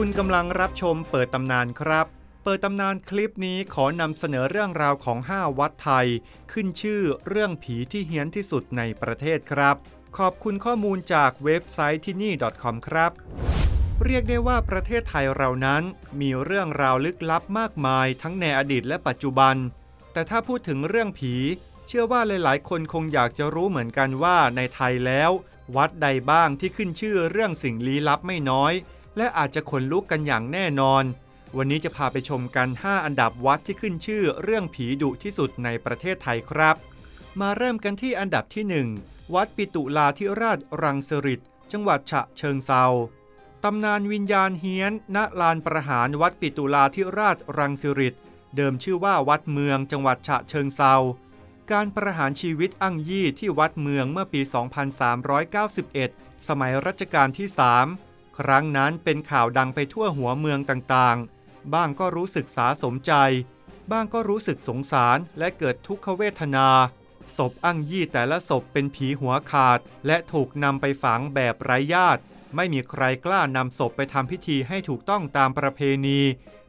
คุณกำลังรับชมเปิดตำนานครับ เปิดตำนานคลิปนี้ขอนำเสนอเรื่องราวของ 5 วัดไทย ขึ้นชื่อเรื่องผีที่เฮี้ยนที่สุดในประเทศครับ ขอบคุณข้อมูลจากเว็บไซต์ที่นี่ .com ครับ เรียกได้ว่าประเทศไทยเรานั้น มีเรื่องราวลึกลับมากมายทั้งในอดีตและปัจจุบัน แต่ถ้าพูดถึงเรื่องผี เชื่อว่าหลายๆ คนคงอยากจะรู้เหมือนกันว่าในไทยแล้ว วัดใดบ้างที่ขึ้นชื่อเรื่องสิ่งลี้ลับไม่น้อย และอาจจะขนลุกกันอย่างแน่นอน วันนี้จะพาไปชมกัน 5 อันดับวัดที่ขึ้นชื่อเรื่องผีดุที่สุดในประเทศไทยครับ มาเริ่มกันที่อันดับที่ 1 วัดปิตุลาธิราชรังสฤษจังหวัดฉะเชิงเซาตำนานวิญญาณเฮียน ณ ลานประหารวัดปิตุลาธิราชรังสฤษเดิมชื่อว่าวัดเมืองจังหวัดฉะเชิงเซา การประหารชีวิตอั้งยี่ที่วัดเมืองเมื่อปี 2391 สมัยรัชกาลที่ 3 ครั้งนั้นเป็นข่าวดังไปทั่วหัวเมืองต่างๆ บ้างก็รู้สึกสาสมใจ บ้างก็รู้สึกสงสารและเกิดทุกขเวทนา ศพอั้งยี่แต่ละศพเป็นผีหัวขาด และถูกนำไปฝังแบบไร้ญาติ ไม่มีใครกล้านำศพไปทำพิธีให้ถูกต้องตามประเพณี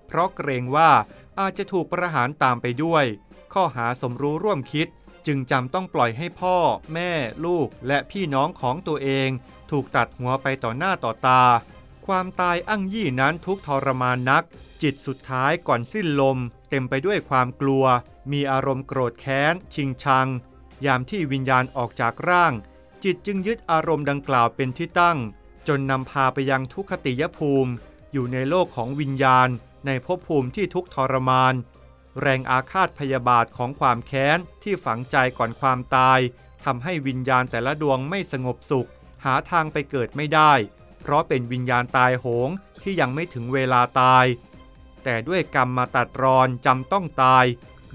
เพราะเกรงว่าอาจจะถูกประหารตามไปด้วย ข้อหาสมรู้ร่วมคิด จึงจำต้องปล่อยให้พ่อ แม่ ลูก และพี่น้องของตัวเอง ถูกตัดหัวไปต่อหน้าต่อตา ความตายอั้งยี่นั้นทุกทรมานนัก จิตสุดท้ายก่อนสิ้นลม เต็มไปด้วยความกลัว มีอารมณ์โกรธแค้น ชิงชัง ยามที่วิญญาณออกจากร่าง จิตจึงยึดอารมณ์ดังกล่าวเป็นที่ตั้ง จนนำพาไปยังทุกขติยภูมิ อยู่ในโลกของวิญญาณ ในภพภูมิที่ทุกทรมาน แรงอาฆาตพยาบาทของความแค้นที่ฝังใจก่อนความตายทำให้วิญญาณแต่ละดวงไม่สงบสุข หาทางไปเกิดไม่ได้ เพราะเป็นวิญญาณตายโหงที่ยังไม่ถึงเวลาตาย แต่ด้วยกรรมมาตัดรอนจำต้องตาย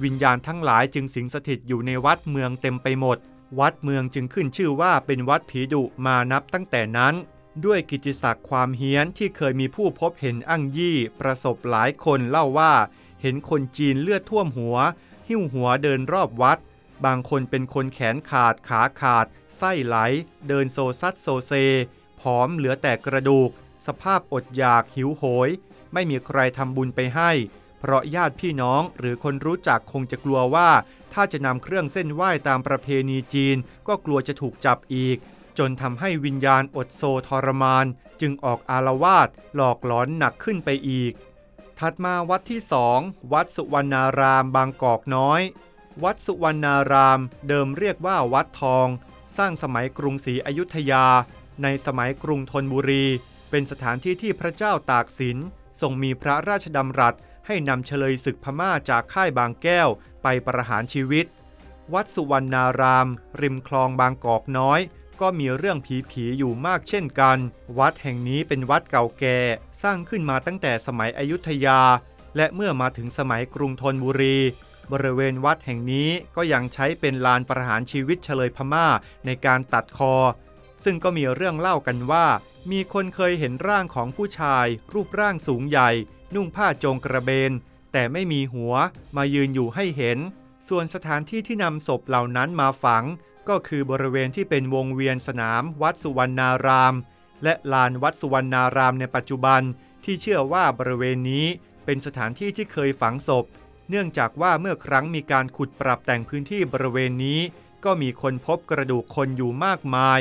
วิญญาณทั้งหลายจึงสิงสถิตอยู่ในวัดเมืองเต็มไปหมด วัดเมืองจึงขึ้นชื่อว่าเป็นวัดผีดุมานับตั้งแต่นั้น ด้วยกิติศักดิ์ความเฮี้ยนที่เคยมีผู้พบเห็นอั้งยี่ ประสบหลายคนเล่าว่า เห็นคนจีนเลือดท่วมหัว หิ้วหัวเดินรอบวัด บางคนเป็นคนแขนขาดขาขาด ไส้ไหล เดินโซซัดโซเซ ผอมเหลือแต่กระดูก สภาพอดอยากหิวโหย ไม่มีใครทำบุญไปให้ เพราะญาติพี่น้องหรือคนรู้จักคงจะกลัวว่า ถ้าจะนำเครื่องเส้นไหว้ตามประเพณีจีน ก็กลัวจะถูกจับอีก จนทำให้วิญญาณอดโซทรมาน จึงออกอารวาสหลอกหลอนหนักขึ้นไปอีก ถัดมาวัดที่สองวัดสุวรรณารามบางกอกน้อย วัดสุวรรณารามเดิมเรียกว่าวัดทอง สร้างสมัยกรุงศรีอยุธยา ในสมัยกรุงธนบุรี เป็นสถานที่ที่พระเจ้าตากสินทรงมีพระราชดำรัส ให้นำเฉลยศึกพม่าจากค่ายบางแก้วไปประหารชีวิต วัดสุวรรณาราม ริมคลองบางกอกน้อย ก็มีเรื่องผีๆอยู่มากเช่นกัน วัดแห่งนี้เป็นวัดเก่าแก่ สร้างขึ้นมาตั้งแต่สมัยอยุธยา และเมื่อมาถึงสมัยกรุงธนบุรี บริเวณวัดแห่งนี้ก็ยังใช้เป็นลานประหารชีวิตเฉลยพม่าในการตัดคอ ซึ่งก็มีเรื่องเล่ากันว่า มีคนเคยเห็นร่างของผู้ชาย รูปร่างสูงใหญ่ นุ่งผ้าโจงกระเบน แต่ไม่มีหัวมายืนอยู่ให้เห็น ส่วนสถานที่ที่นำศพเหล่านั้นมาฝัง ก็คือบริเวณที่เป็นวงเวียนสนามวัดสุวรรณาราม และลานวัดสุวรรณารามในปัจจุบันที่เชื่อว่าบริเวณนี้เป็นสถานที่ที่เคยฝังศพ เนื่องจากว่าเมื่อครั้งมีการขุดปรับแต่งพื้นที่บริเวณนี้ ก็มีคนพบกระดูกคนอยู่มากมาย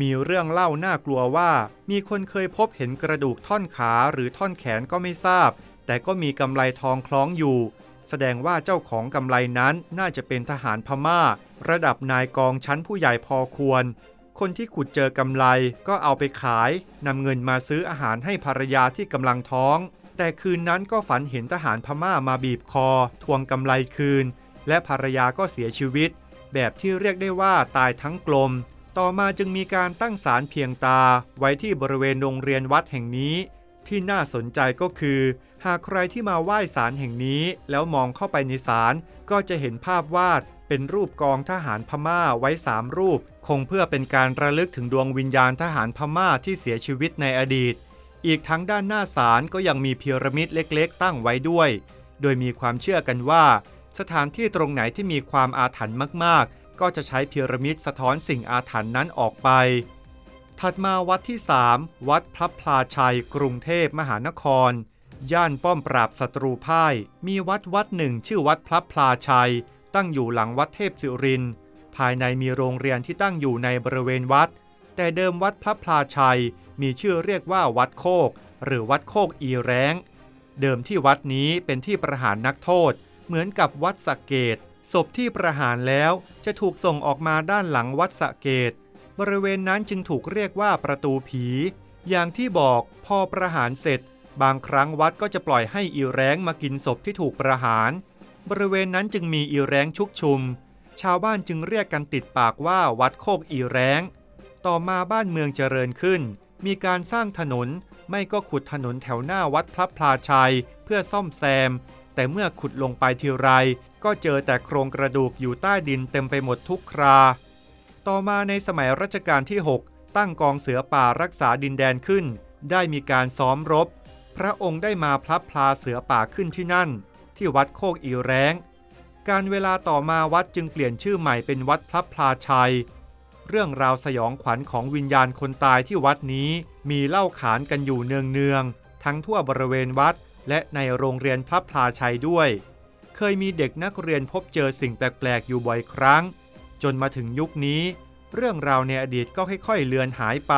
มีเรื่องเล่าน่ากลัวว่า มีคนเคยพบเห็นกระดูกท่อนขาหรือท่อนแขนก็ไม่ทราบ แต่ก็มีกำไลทองคล้องอยู่ แสดงว่าเจ้าของกำไลนั้นน่าจะเป็นทหารพม่า ระดับนายกองชั้นผู้ใหญ่พอควร คนที่ขุดเจอกำไลก็เอาไปขายนำเงินมาซื้ออาหารให้ภรรยาที่กำลังท้อง แต่คืนนั้นก็ฝันเห็นทหารพม่ามาบีบคอ ทวงกำไลคืน และภรรยาก็เสียชีวิต แบบที่เรียกได้ว่าตายทั้งกลม ต่อมาจึงมีการตั้งศาลเพียงตาไว้ที่บริเวณโรงเรียนวัดแห่งนี้ ที่น่าสนใจก็คือหากใครที่มาไหว้ศาลแห่งนี้ แล้วมองเข้าไปในศาลก็จะเห็นภาพวาด เป็นรูปกองทหารพม่าไว้สามรูป คงเพื่อเป็นการระลึกถึงดวงวิญญาณทหารพม่าที่เสียชีวิตในอดีต อีกทั้งด้านหน้าศาลก็ยังมีพีระมิดเล็กๆ ตั้งไว้ด้วย โดยมีความเชื่อกันว่า สถานที่ตรงไหนที่มีความอาถรรพ์มากๆ ก็จะใช้พีระมิดสะท้อนสิ่งอาถรรพ์นั้นออกไป ถัดมาวัดที่ 3 วัดพระพลาชัย กรุงเทพมหานคร ย่านป้อมปราบศัตรูพ่าย มีวัดวัดหนึ่งชื่อวัดพระพลาชัย ตั้งอยู่หลังวัดเทพสิริน ภายในมีโรงเรียนที่ตั้งอยู่ในบริเวณวัด แต่เดิมวัดพระพลาชัย มีชื่อเรียกว่าวัดโคก หรือวัดโคกอีแร้ง เดิมที่วัดนี้เป็นที่ประหารนักโทษ เหมือนกับวัดสะเกตศพที่ประหารแล้วจะถูกส่งออกมาด้านหลังวัดสะเกตบริเวณนั้นจึงถูกเรียกว่าประตูผี อย่างที่บอกพอประหารเสร็จ บางครั้งวัดก็จะปล่อยให้อีแร้งมากินศพที่ถูกประหาร บริเวณนั้นจึงมีอีแร้งชุกชุม ชาวบ้านจึงเรียกกันติดปากว่าวัดโคกอีแร้ง ต่อมาบ้านเมืองเจริญขึ้น มีการสร้างถนน ไม่ก็ขุดถนนแถวหน้าวัดพระพลาชัย เพื่อซ่อมแซม แต่เมื่อขุดลงไปทีไร ก็เจอแต่โครงกระดูกอยู่ใต้ดินเต็มไปหมดทุกครา ต่อมาในสมัยรัชกาลที่ 6 ตั้งกองเสือป่ารักษาดินแดนขึ้น ได้มีการซ้อมรบ พระองค์ได้มาพลับพลาเสือป่าขึ้นที่นั่น ที่วัดโคกอีแร้ง การเวลาต่อมาวัดจึงเปลี่ยนชื่อใหม่เป็นวัดพลับพลาชัย เรื่องราวสยองขวัญของวิญญาณคนตายที่วัดนี้มีเล่าขานกันอยู่เนืองๆทั้งทั่วบริเวณวัด และในโรงเรียนพลับพลาชัยด้วย เคยมีเด็กนักเรียนพบเจอสิ่งแปลกๆอยู่บ่อยครั้ง จนมาถึงยุคนี้ เรื่องราวในอดีตก็ค่อยๆเลือนหายไป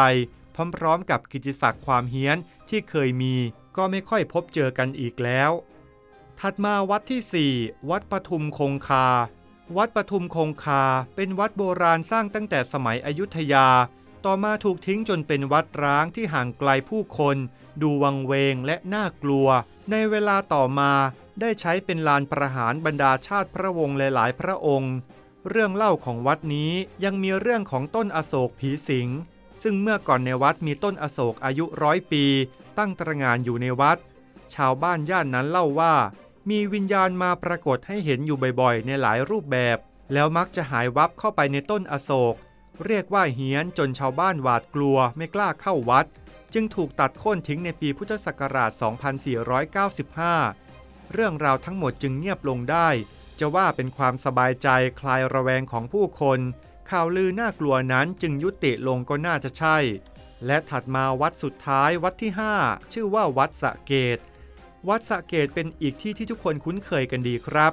พร้อมๆ กับกิตติศักดิ์ความเฮี้ยนที่เคยมีก็ไม่ค่อยพบเจอกันอีกแล้ว ถัดมาวัดที่ 4 วัดปทุมคงคา วัดปทุมคงคา เป็นวัดโบราณสร้างตั้งแต่สมัยอยุธยา ต่อมาถูกทิ้งจนเป็นวัดร้างที่ห่างไกลผู้คน ดูวังเวงและน่ากลัว ในเวลาต่อมาได้ใช้เป็นลานประหารบรรดาชาติพระวงศ์หลาย ๆ พระองค์ เรื่องเล่าของวัดนี้ยังมีเรื่องของต้นอโศกผีสิง ซึ่งเมื่อก่อนในวัดมีต้นอโศกอายุร้อยปี ตั้งตระงานอยู่ในวัด ชาวบ้านย่านนั้นเล่าว่า มีวิญญาณมาปรากฏให้เห็นอยู่บ่อยๆ ในหลายรูปแบบ แล้วมักจะหายวับเข้าไปในต้นอโศก เรียกว่าเฮี้ยนจนชาวบ้านหวาดกลัวไม่กล้าเข้าวัด จึงถูกตัดโค่นทิ้งในปีพุทธศักราช 2495 เรื่องราวทั้งหมดจึงเงียบลงได้ จะว่าเป็นความสบายใจคลายระแวงของผู้คน ข่าวลือน่ากลัวนั้นจึงยุติลงก็น่าจะใช่ และถัดมาวัดสุดท้ายวัดที่ 5 ชื่อว่าวัดสะเกต วัดสะเกตเป็นอีกที่ที่ทุกคนคุ้นเคยกันดีครับ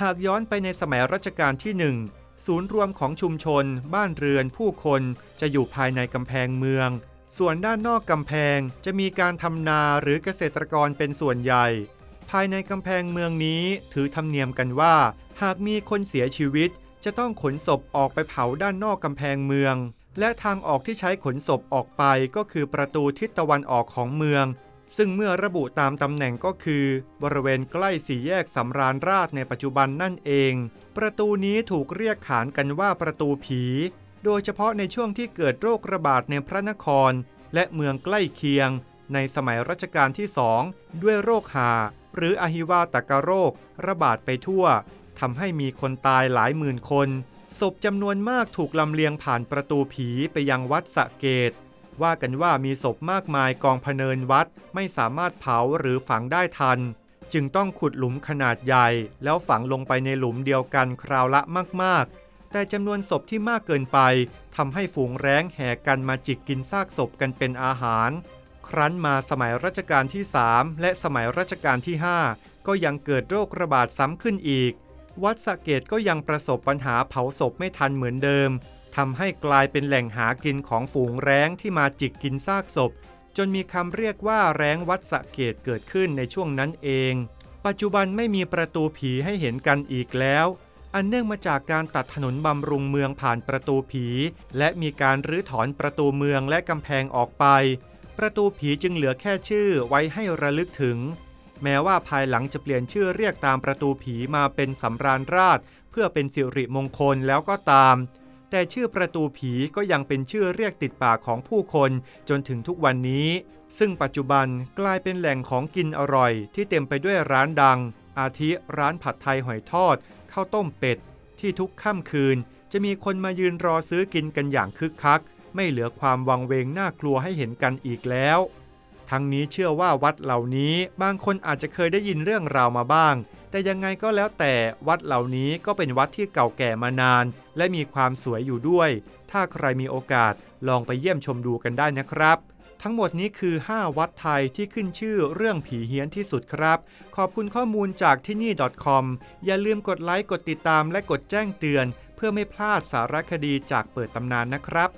หากย้อนไปในสมัยรัชกาลที่หนึ่งศูนย์รวมของชุมชน บ้านเรือน ผู้คนจะอยู่ภายในกำแพงเมือง ส่วนด้านนอกกำแพงจะมีการทำนาหรือเกษตรกรเป็นส่วนใหญ่ ภายในกำแพงเมืองนี้ถือธรรมเนียมกันว่า หากมีคนเสียชีวิต จะต้องขนศพออกไปเผาด้านนอกกำแพงเมือง และทางออกที่ใช้ขนศพออกไปก็คือประตูทิศตะวันออกของเมือง ซึ่งเมื่อระบุตามตำแหน่งก็คือ บริเวณใกล้สี่แยกสำราญราชในปัจจุบันนั่นเอง ประตูนี้ถูกเรียกขานกันว่าประตูผี โดยเฉพาะในช่วงที่เกิดโรคระบาดในพระนคร และเมืองใกล้เคียง ในสมัยรัชกาลที่สองด้วยโรคหา หรืออหิวาตกโรค ระบาดไปทั่วทำให้มีคนตายหลายหมื่นคนศพจำนวนมากถูกลำเลียงผ่านประตูผีไปยังวัดสะเกต ว่ากันว่ามีศพมากมายกองพเนินวัดไม่สามารถเผาหรือฝังได้ทัน จึงต้องขุดหลุมขนาดใหญ่ แล้วฝังลงไปในหลุมเดียวกันคราวละมากๆ แต่จำนวนศพที่มากเกินไปทำให้ฝูงแร้งแห่กันมาจิกกินซากศพกันเป็นอาหาร ครั้นมาสมัยรัชกาลที่ 3 และสมัยรัชกาลที่ 5 ก็ยังเกิดโรคระบาดซ้ำขึ้นอีก วัดสะเกตก็ยังประสบปัญหาเผาศพไม่ทันเหมือนเดิม ทำให้กลายเป็นแหล่งหากินของฝูงแร้งที่มาจิกกินซากศพ จนมีคำเรียกว่าแร้งวัดสะเกตเกิดขึ้นในช่วงนั้นเอง ปัจจุบันไม่มีประตูผีให้เห็นกันอีกแล้ว อันเนื่องมาจากการตัดถนนบำรุงเมืองผ่านประตูผี และมีการรื้อถอนประตูเมืองและกำแพงออกไป ประตูผีจึงเหลือแค่ชื่อไว้ให้ระลึกถึง แม้ว่าภายหลังจะเปลี่ยนชื่อเรียกตามประตูผีมาเป็นสำราญราช เพื่อเป็นสิริมงคลแล้วก็ตาม แต่ชื่อประตูผีก็ยังเป็นชื่อเรียกติดปากของผู้คนจนถึงทุกวันนี้ ซึ่งปัจจุบันกลายเป็นแหล่งของกินอร่อย ที่เต็มไปด้วยร้านดัง อาทิร้านผัดไทยหอยทอดข้าวต้มเป็ด ที่ทุกค่ำคืน จะมีคนมายืนรอซื้อกินกันอย่างคึกคัก ไม่เหลือความวังเวงน่ากลัวให้เห็นกันอีกแล้ว ทั้งนี้เชื่อว่าวัดเหล่านี้บางคนอาจจะเคยได้ยินเรื่องราวมาบ้าง แต่ยังไงก็แล้วแต่วัดเหล่านี้ก็เป็นวัดที่เก่าแก่มานาน และมีความสวยอยู่ด้วย ถ้าใครมีโอกาสลองไปเยี่ยมชมดูกันได้นะครับ ทั้งหมดนี้คือ 5 วัดไทยที่ขึ้นชื่อเรื่องผีเฮี้ยนที่สุดครับ ขอบคุณข้อมูลจากที่นี่ .com อย่าลืมกดไลค์กดติดตามและกดแจ้งเตือน เพื่อไม่พลาดสารคดีจากเปิดตำนานนะครับ